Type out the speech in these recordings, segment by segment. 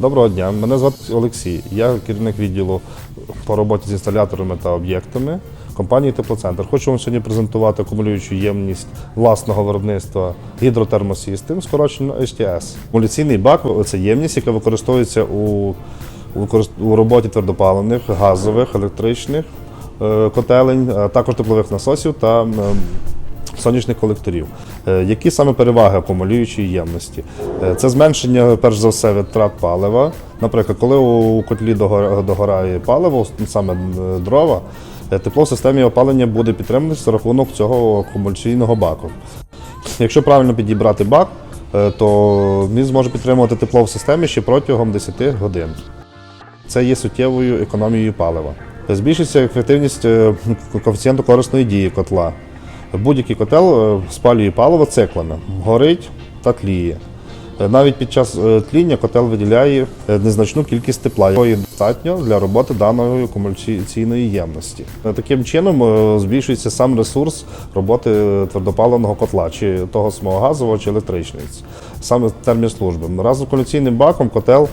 Доброго дня, мене звати Олексій. Я керівник відділу по роботі з інсталяторами та об'єктами компанії Теплоцентр. Хочу вам сьогодні презентувати акумулюючу ємність власного виробництва гідротермосістем, скорочено HTS. Акумуляційний бак це ємність, яка використовується у, у, роботі твердопаливних, газових, електричних е, котелень, а також теплових насосів та сонячних колекторів. Е, Які саме переваги акумулюючої ємності? Е, Це зменшення, перш за все, витрат палива. Наприклад, коли у котлі догорає паливо, саме дрова, е, тепло в системі опалення буде підтримуватися за рахунок цього акумуляційного баку. Якщо правильно підібрати бак, то він зможе підтримувати тепло в системі ще протягом 10 годин. Це є суттєвою економією палива. Збільшиться ефективність коефіцієнту корисної дії котла. Будь-який котел е, спалює паливо циклами, горить та тліє. Е, Навіть під час е, тління котел виділяє незначну кількість тепла, якої достатньо для роботи даної акумуляційної ємності. Таким чином збільшується сам ресурс роботи твердопаливного котла, чи того самого газового, чи електричного. Саме термін служби. Разом з акумуляційним баком котел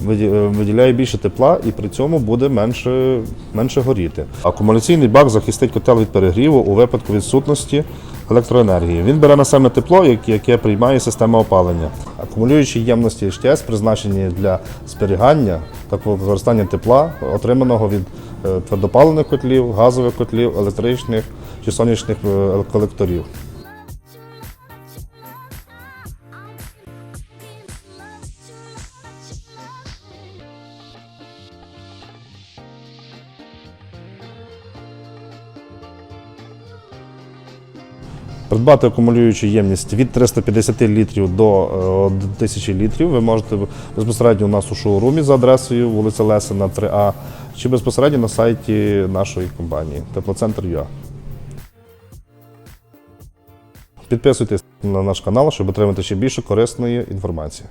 виділяє більше тепла і при цьому буде менше, менше горіти. Акумуляційний бак захистить котел від перегріву у випадку відсутності електроенергії. Він бере на себе тепло, яке, приймає система опалення. Акумулюючі ємності HTS призначені для зберігання та використання тепла, отриманого від е, твердопаливних котлів, газових котлів, електричних чи сонячних е, колекторів. Придбати акумулюючу ємність від 350 літрів до е, 1000 літрів ви можете безпосередньо у нас у шоурумі за адресою вулиця Лесина, 3А, чи безпосередньо на сайті нашої компанії Теплоцентр.ua. Підписуйтесь на наш канал, щоб отримати ще більше корисної інформації.